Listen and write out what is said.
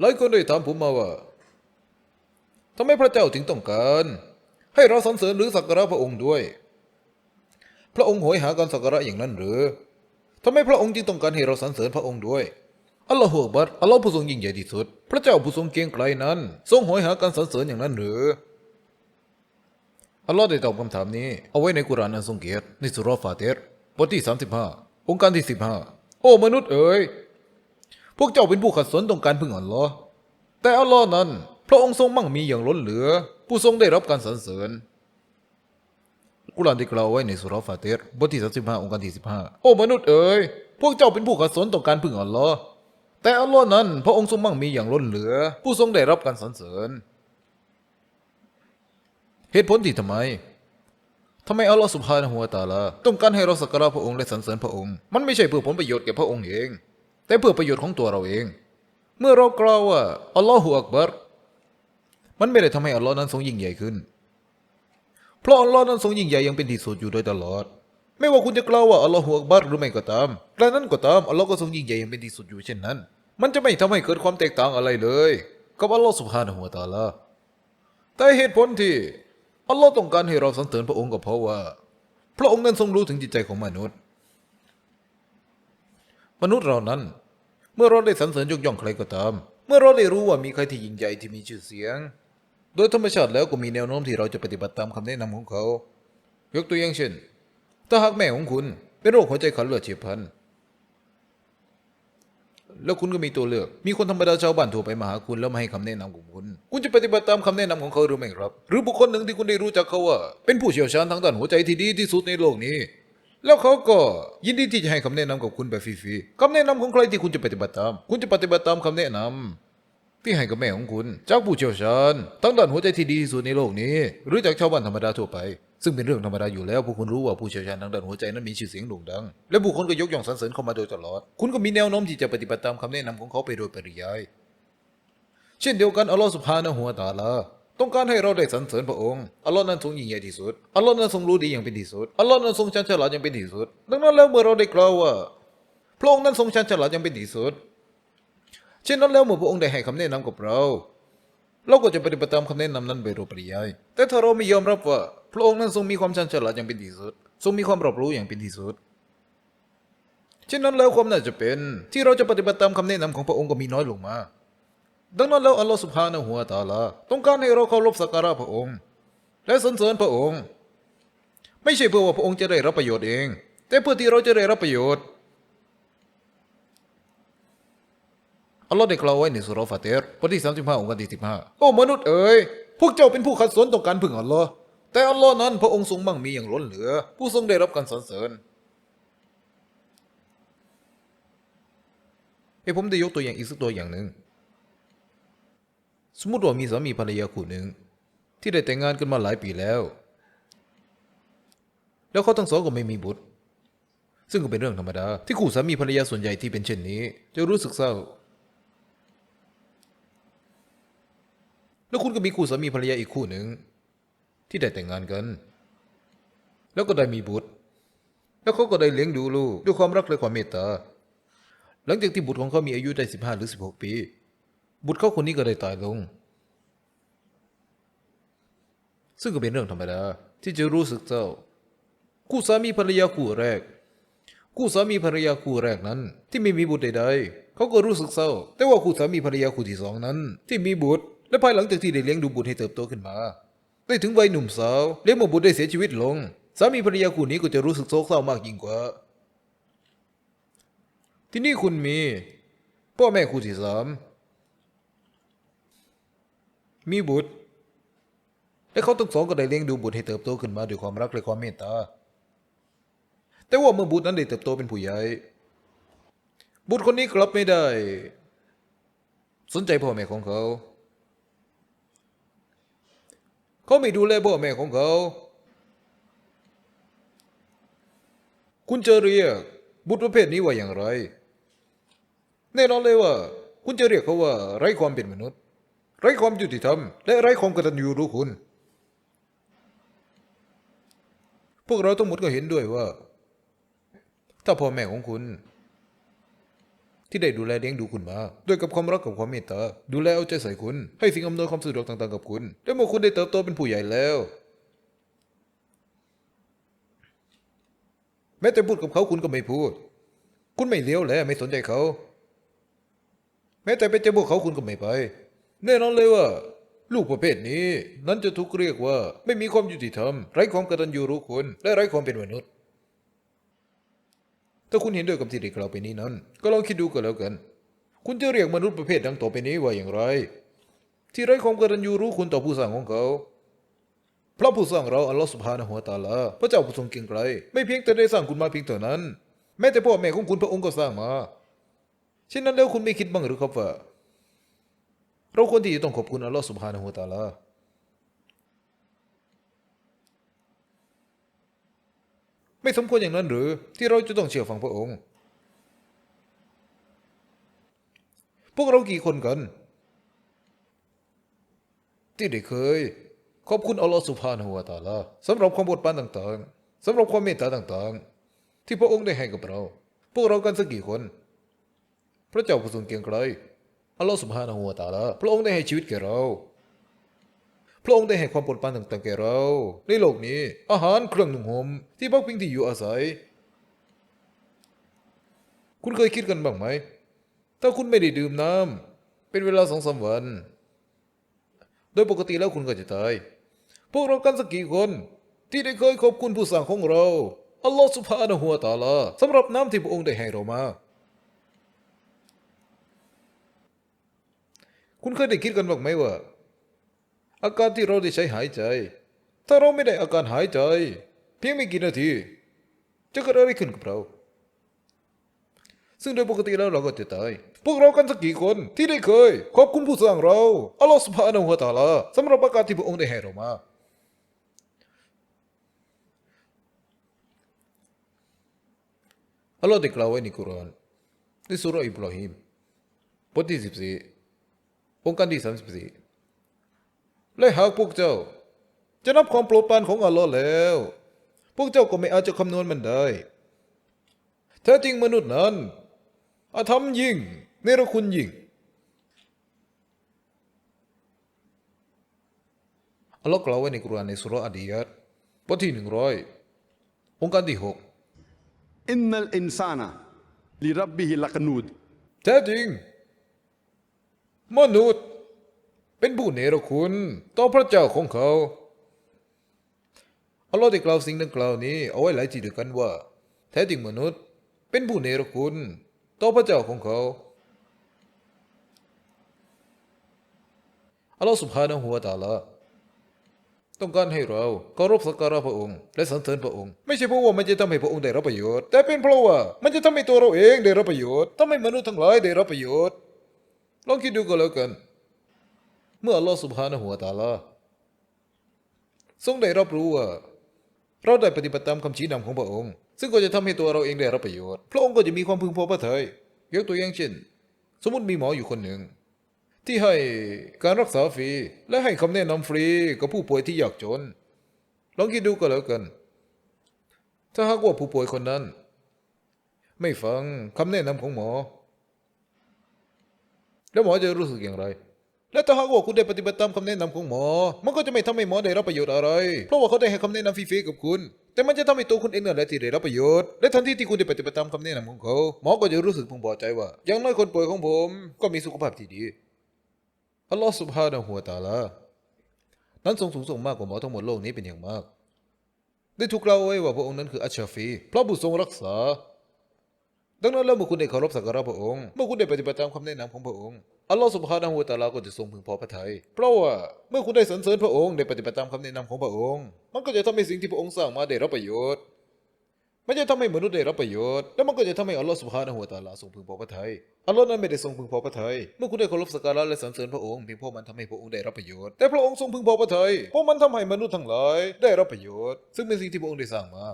หลายคนได้ถามผมมาว่าทำไมพระเจ้าถึงต้องการ ให้เราสรรเสริญหรือสักการะพระองค์ด้วย พระองค์โหยหาการสักการะอย่างนั้นหรือทำไมพระองค์จึงต้องการให้เราสรรเสริญพระองค์ด้วยอัลลอฮฺบัรอัลลอฮ์ผู้ทรงยิ่งใหญ่ที่สุด พระเจ้าผู้ทรงเกรียงไกรนั้น ทรงโหยหาการสรรเสริญอย่างนั้นหรืออัลลอฮ์ได้ตอบคำถามนี้ เอาไว้ในกุรานอันทรงเกียรติในสุรฟาเตรบทที่ 35 องค์การที่ 15 โอ้มนุษย์เอ๋ย พวกเจ้าเป็นผู้ขัดสนต้องการพึ่งอัลลอฮ์แต่อัลลอฮ์นั้น พระองค์ทรงมั่งมีอย่างล้นเหลือ ผู้ทรงได้รับการสรรเสริญกุรานได้กล่าวไว้ในสุรฟาเตรบทที่35องค์การที่15โอ้มนุษย์เอ๋ยพวกเจ้าเป็นผู้ขัดสนต้อการพึ่งอัลลอฮ์แต่อัลลอฮ์นั้น พระองค์ทรงมั่งมีอย่างล้นเหลือ ผู้ทรงได้รับการสรรเสริญ เหตุผลที่ทำไมทำไมอัลลอฮฺสุบฮานะฮูวะตาลาต้องการให้เราสักการะพระองค์และสรรเสริญพระองค์ มันไม่ใช่เพื่อผลประโยชน์แก่พระองค์เอง แต่เพื่อประโยชน์ของตัวเราเอง เมื่อเรากล่าวว่าอัลลอฮฺอักบัรมันไม่ได้ทำให้อัลลอฮ์นั้นทรงยิ่งใหญ่ขึ้น เพราะอัลลอฮ์นั้นทรงยิ่งใหญ่ยังเป็นที่สุดอยู่โดยตลอด ไม่ว่าคุณจะกล่าวว่าอัลลอฮฺอักบัรหรือไม่ก็ตามกระนั้นก็ตามอัลลอฮ์ก็ทรงยิ่งใหญ่ยังเป็นที่สุดอยู่เช่นนั้น มันจะไม่ทำให้เกิดความแตกต่างอะไรเลยกับอัลลอฮ์สุบฮานะฮูวตาลาแต่เหตุผลที่อัลลอฮ์ต้องการให้เราสรรเสริญพระองค์ก็เพราะว่า พระองค์นั้นทรงรู้ถึงจิตใจของมนุษย์ มนุษย์เรานั้น เมื่อเราได้สรรเสริญยกย่องใครก็ตาม เมื่อเราได้รู้ว่ามีใครที่ยิ่งใหญ่ที่มีชื่อเสียง โดยธรรมชาติแล้วก็มีแนวโน้มที่เราจะปฏิบัติตามคำแนะนำของเขา ยกตัวอย่างเช่น ถ้าหากแม่ของคุณเป็นโรคหัวใจขาดเลือดเฉียบพลันแล้วคุณก็มีตัวเลือก มีคนธรรมดาชาวบ้านทั่วไปมาหาคุณแล้วมาให้คำแนะนำของคุณ คุณจะปฏิบัติตามคำแนะนำของเขาหรือไม่ครับ หรือบุคคลหนึ่งที่คุณได้รู้จักเขาว่า เป็นผู้เชี่ยวชาญทางด้านหัวใจที่ดีที่สุดในโลกนี้ แล้วเขาก็ยินดีที่จะให้คำแนะนำกับคุณแบบฟรีๆคำแนะนำของใครที่คุณจะปฏิบัติตาม คุณจะปฏิบัติตามคำแนะนำที่ให้กับแม่ของคุณ จากผู้เชี่ยวชาญทางด้านหัวใจที่ดีที่สุดในโลกนี้ หรือจากชาวบ้านธรรมดาทั่วไป ซึ่งเป็นเรื่องธรรมดาอยู่แล้วพวกคุณรู้ว่าผู้เชี่ยวชาญทางด้านหัวใจนั้นมีชื่อเสียงโด่งดัง และบุคคลก็ยกย่องสรรเสริญเขามาโดยตลอด คุณก็มีแนวโน้มที่จะปฏิบัติตามคำแนะนำของเขาไปโดยปริยาย เช่นเดียวกันอัลลอฮฺสุบฮานะฮูวตาลา ต้องการให้เราได้สรรเสริญพระองค์อัลลอฮ์นั้นทรงยิ่งใหญ่ที่สุดอัลลอฮ์นั้นทรงรู้ดีอย่างเป็นที่สุดอัลลอฮ์นั้นทรงชันฉลาดอย่างเป็นที่สุด ดังนั้นแล้วเมื่อเราได้กล่าวว่า พระองค์นั้นทรงชันฉลาดอย่างเป็นที่สุดเช่นนั้นแล้วเมื่อพระองค์ได้ให้คำแนะนำกับเรา เราก็จะปฏิบัติตามคำแนะนำนั้นโดยปริยายแต่ถ้าเราไม่ยอมรับว่า พระองค์นั้นทรงมีความชันฉลาดอย่างเป็นที่สุด ทรงมีความรอบรู้อย่างเป็นที่สุดเช่นนั้นแล้วความน่าจะเป็น ที่เราจะปฏิบัติตามคำแนะนำของพระองค์ก็มีน้อยลงมา ดังนั้นแล้วอัลลอฮฺสุบฮานะฮูวตาลาต้องการให้เราเคารพสักการะพระองค์ และสรรเสริญพระองค์ ไม่ใช่เพื่อว่าพระองค์จะได้รับประโยชน์เอง แต่เพื่อที่เราจะได้รับประโยชน์อัลลอฮ์ได้กล่าวไว้ในสุราะห์ฟาเตรบทที่35องค์การที่15โอ้มนุษย์เอ๋ยพวกเจ้าเป็นผู้ขัดสนต่อการพึ่งอัลลอฮ์แต่อัลลอฮ์นั้นพระองค์ทรงมั่งมีอย่างล้นเหลือ ผู้ทรงได้รับการสรรเสริญให้ผมได้ยกตัวอย่างอีกสักตัวอย่างหนึ่ง สมมติว่ามีสามีภรรยาคู่หนึ่งที่ได้แต่งงานกันมาหลายปีแล้ว แล้วเขาทั้งสองก็ไม่มีบุตร ซึ่งก็เป็นเรื่องธรรมดา ที่คู่สามีภรรยาส่วนใหญ่ที่เป็นเช่นนี้ จะรู้สึกเศร้า แล้วคุณก็มีคู่สามีภรรยาอีกคู่หนึ่งที่ได้แต่งงานกัน แล้วก็ได้มีบุตร แล้วเขาก็ได้เลี้ยงดูลูกด้วยความรักและความเมตตา หลังจากที่บุตรของเขามีอายุได้สิบห้าหรือสิบหกปี บุตรเขาคนนี้ก็ได้ตายลง ซึ่งก็เป็นเรื่องธรรมดาที่จะรู้สึกเศร้าคู่สามีภรรยาคู่แรก คู่สามีภรรยาคู่แรกนั้น ที่ไม่มีบุตรใดๆเขาก็รู้สึกเศร้า แต่ว่าคู่สามีภรรยาคู่ที่สองนั้น ที่มีบุตร และภายหลังจากที่ได้เลี้ยงดูบุตรให้เติบโตขึ้นมาได้ถึงวัยหนุ่มสาวเลี้ยงมาบุตรได้เสียชีวิตลง สามีภรรยาคู่นี้ก็จะรู้สึกโศกเศร้ามากยิ่งกว่า ที่นี่คุณมี พ่อแม่คู่ที่สาม มีบุตร และเขาทั้งสองก็ได้เลี้ยงดูบุตรให้เติบโตขึ้นมาด้วยความรักและความเมตตา แต่ว่าเมื่อบุตรนั้นได้เติบโตเป็นผู้ใหญ่ บุตรคนนี้กลับไม่ได้ สนใจพ่อแม่ของเขา เขาไม่ดูแลพ่อแม่ของเขา คุณจะเรียกบุตรประเภทนี้ว่าอย่างไร แน่นอนเลยว่า คุณจะเรียกเขาว่าไร้ความเป็นมนุษย์ ไร้ความยุติธรรม และไร้ความกตัญญูรู้คุณ พวกเราทั้งหมดก็เห็นด้วยว่า ถ้าพ่อแม่ของคุณ ที่ได้ดูแลเลี้ยงดูคุณมา ด้วยกับความรักกับความเมตตา ดูแลเอาใจใส่คุณ ให้สิ่งอำนวยความสะดวกต่างๆกับคุณ และเมื่อคุณได้เติบโตเป็นผู้ใหญ่แล้ว แม้แต่พูดกับเขาคุณก็ไม่พูด คุณไม่เลี้ยวแลไม่สนใจเขา แม้แต่ไปเจอพวกเขาคุณก็ไม่ไป แน่นอนเลยว่า ลูกประเภทนี้ นั้นจะถูกเรียกว่า ไม่มีความยุติธรรม ไร้ความกตัญญูรู้คุณและไร้ความเป็นมนุษย์ ถ้าคุณเห็นด้วยกับที่ได้กล่าไปนี้นั้น ก็ลองคิดดูก็แล้วกัน คุณจะเรียกมนุษย์ประเภทดังต่อไปนี้ว่าอย่างไร ที่ไร้ความกตัญญูรู้คุณต่อผู้สร้างของเขาพระผู้สร้างเราอัลลอฮฺสุบฮานะฮูวตาลาพระเจ้าผู้ทรงเกรียงไกรไม่เพียงแต่ได้สร้างคุณมาเพียงเท่านั้น แม้แต่พ่อแม่ของคุณพระองค์ก็สร้างมาเช่นนั้นแล้วคุณไม่คิดบ้างหรือครับว่า เราควรที่จะต้องขอบคุณอัลลอฮฺสุบฮานะฮูวะตาลาไม่สมควรอย่างนั้นหรือที่เราจะต้องเชื่อฟังพระองค์ พวกเรากี่คนกัน ที่ได้เคย ขอบคุณอัลลอฮฺสุบฮานะฮูวะตาลาสำหรับความบทบานต่างๆสำหรับความเมตตาต่างๆ ที่พระองค์ได้ให้กับเรา พวกเรากันสักกี่คน พระเจ้าผู้ทรงเกรียงไกร อัลลอฮฺสุบฮานะฮูวะตะอาลาพระองค์ได้ให้ชีวิตแก่เรา พระองค์ได้ให้ความโปรดปรานต่างๆแก่เรา ในโลกนี้ อาหารเครื่องนุ่งห่มที่พักพิงที่อยู่อาศัย คุณเคยคิดกันบ้างไหม ถ้าคุณไม่ได้ดื่มน้ำเป็นเวลาสองสามวัน โดยปกติแล้วคุณก็จะตาย พวกเรากันสักกี่คนที่ได้เคยขอบคุณผู้สร้างของเราอัลลอฮฺสุบฮานะฮูวะตาลาสำหรับน้ำที่พระองค์ได้ให้เรามา คุณเคยได้คิดกันบ้างไหมว่า อาการที่เราได้ใช้หายใจ ถ้าเราไม่ได้อาการหายใจ เพียงไม่กี่นาที จะเกิดอะไรขึ้นกับเรา ซึ่งโดยปกติแล้วเราก็จะตายพวกเรากันสักกี่คนที่ได้เคย ขอบคุณผู้สร้างเราอัลลอฮฺสุบฮานะฮูวะตาลาสำหรับอาการที่พระองค์ได้ให้เรามาอัลลอฮ์ได้กล่าวไว้ในกุรอานในสุรอิบราฮิมบทที่สิบสี่ องค์การที่สามสิบสี่และหากพวกเจ้า จะนับความโปรดปรานของอัลลอฮ์แล้ว พวกเจ้าก็ไม่อาจจะคำนวณมันได้แท้จริงมนุษย์นั้น อาธรรมยิ่งเนรคุณยิ่งอัลลอฮ์กล่าวไว้ในกุรอานในสุรอาดียัดบทที่หนึ่งร้อยองค์การที่หกอินนัลอินซานะลิรับบิฮิลักนูดแท้จริง มนุษย์เป็นผู้เนรคุณต่อพระเจ้าของเขา อัลลอฮ์ได้กล่าวสิ่งดังกล่าวนี้เอาไว้หลายที่ด้วยกันว่า แท้จริงมนุษย์ เป็นผู้เนรคุณต่อพระเจ้าของเขา อัลลอฮ์สุบฮานะฮูวตาลาต้องการให้เราเคารพสักการะพระองค์ และสรรเสริญพระองค์ ไม่ใช่เพราะว่ามันจะทำให้พระองค์ได้รับประโยชน์ แต่เป็นเพราะว่ามันจะทำให้ตัวเราเองได้รับประโยชน์ทำให้มนุษย์ทั้งหลายได้รับประโยชน์ ลองคิดดูก็แล้วกัน เมื่ออัลลอฮ์สุบฮานะฮูวตาลาทรงได้รับรู้ว่า เราได้ปฏิบัติตามคำชี้นำของพระองค์ ซึ่งก็จะทำให้ตัวเราเองได้รับประโยชน์ พระองค์ก็จะมีความพึงพอพระทัยยกตัวอย่างเช่น สมมติมีหมออยู่คนหนึ่ง ที่ให้การรักษาฟรี และให้คำแนะนำฟรีกับผู้ป่วยที่ยากจน ลองคิดดูก็แล้วกัน ถ้าหากว่าผู้ป่วยคนนั้น ไม่ฟังคำแนะนำของหมอ แล้วหมอจะรู้สึกอย่างไร และถ้าหากว่าคุณได้ปฏิบัติตามคำแนะนำของหมอ มันก็จะไม่ทำให้หมอได้รับประโยชน์อะไร เพราะว่าเขาได้ให้คำแนะนำฟรีๆกับคุณ แต่มันจะทำให้ตัวคุณเองนั่นแหละที่ได้รับประโยชน์ และทันทีที่คุณได้ปฏิบัติตามคำแนะนำของเขา หมอก็จะรู้สึกพึงพอใจว่า อย่างน้อยคนป่วยของผมก็มีสุขภาพที่ดี อัลลอฮ์สุบฮานะฮูวตาลา นั้นทรงสูงส่งมากกว่าหมอทั้งหมดโลกนี้เป็นอย่างมาก ได้ถูกกล่าไว้ว่าพระองค์นั้นคืออัชชาฟี พระผู้ทรงรักษา ดังนั้นแล้วเมื่อคุณได้เคารพสักการะพระองค์ เมื่อคุณได้ปฏิบัติตามคำแนะนำของพระองค์ อัลลอฮ์สุบฮานะฮูวะตะลาก็จะทรงพึงพอพระทัย เพราะว่าเมื่อคุณได้สรรเสริญพระองค์ ได้ปฏิบัติตามคำแนะนำของพระองค์ มันก็จะทำให้สิ่งที่พระองค์สร้างมาได้รับประโยชน์ มันจะทำให้มนุษย์ได้รับประโยชน์ และมันก็จะทำให้อัลลอฮ์สุบฮานะฮูวะตะอาลาทรงพึงพอพระทัย อัลลอฮ์นั้นไม่ได้ทรงพึงพอพระทัย เมื่อคุณได้เคารพสักการะและสรรเสริญพระองค์เพียงเพราะมันทำให้พระองค์ได้รับประโยชน์ แต่พระองค์ทรงพึงพอพระทัย เพราะมันทำให้มนุษย์ทั้งหลายได้รับประโยชน์ ซึ่งเป็นสิ่งที่พระองค์ได้สร้างมา